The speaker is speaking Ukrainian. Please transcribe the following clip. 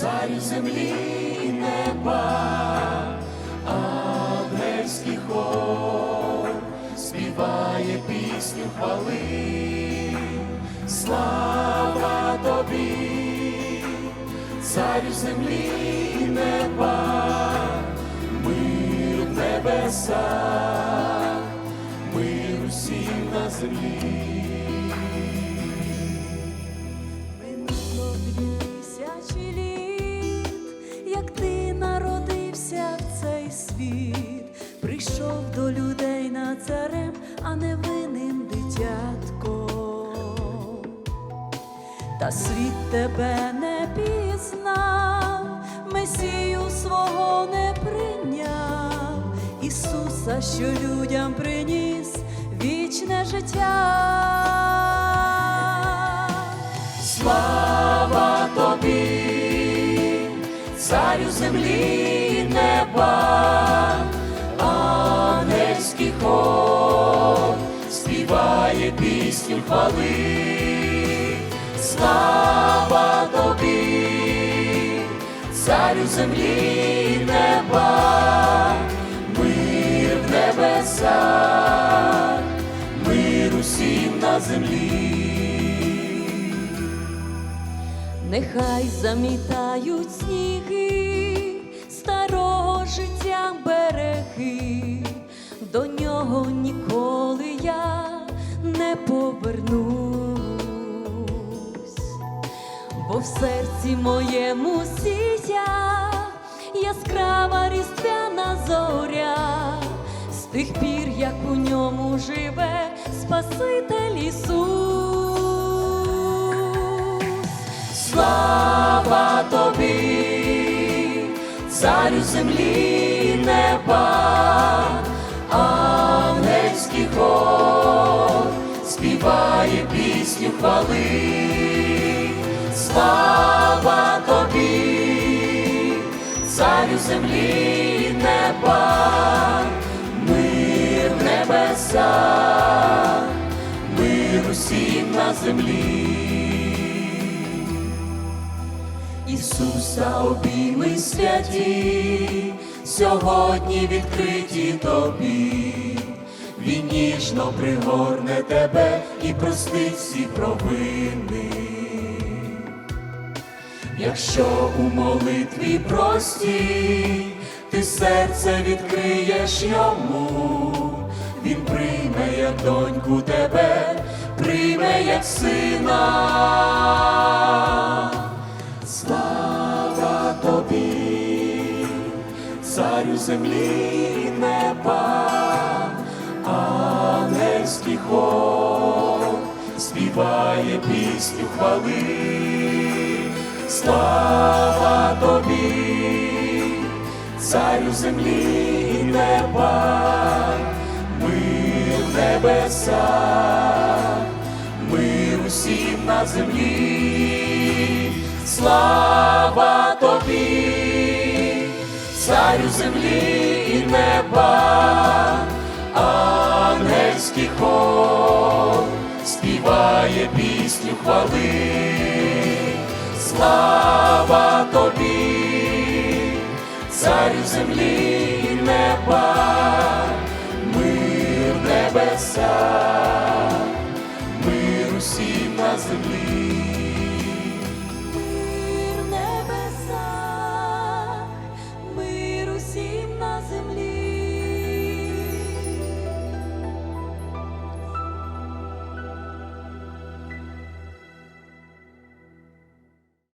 царю землі неба, ангельський хор співає пісню хвали. Слава тобі, царю землі неба, мир в небесах, мир усім на землі. Світ, прийшов до людей на царем, а невинним дитятком. Та світ тебе не пізнав, Месію свого не прийняв, Ісуса, що людям приніс вічне життя. Слава тобі, царю землі ангельський хор співає пісню хвали. Слава тобі, царю землі неба, мир в небесах, мир усім на землі. Нехай замітають в серці моєму сія яскрава різдвяна зоря, з тих пір, як у ньому живе Спаситель Ісус. Слава тобі, царю землі неба, ангельський хор співає пісню хвали. Слава тобі, царю землі неба, мир в небесах, мир усім на землі. Ісуса обійми святі, сьогодні відкриті тобі, Він ніжно пригорне тебе і простить всі провини. Якщо у молитві простій, ти серце відкриєш йому, він прийме як доньку тебе, прийме як сина. Слава тобі, царю землі неба, ангельський хор співає пісню хвали. Слава тобі, царю землі і неба, мир в небесах, мир усім на землі, слава тобі, царю землі і неба, ангельський хор співає пісню хвали. Слава тобі, царю землі і неба,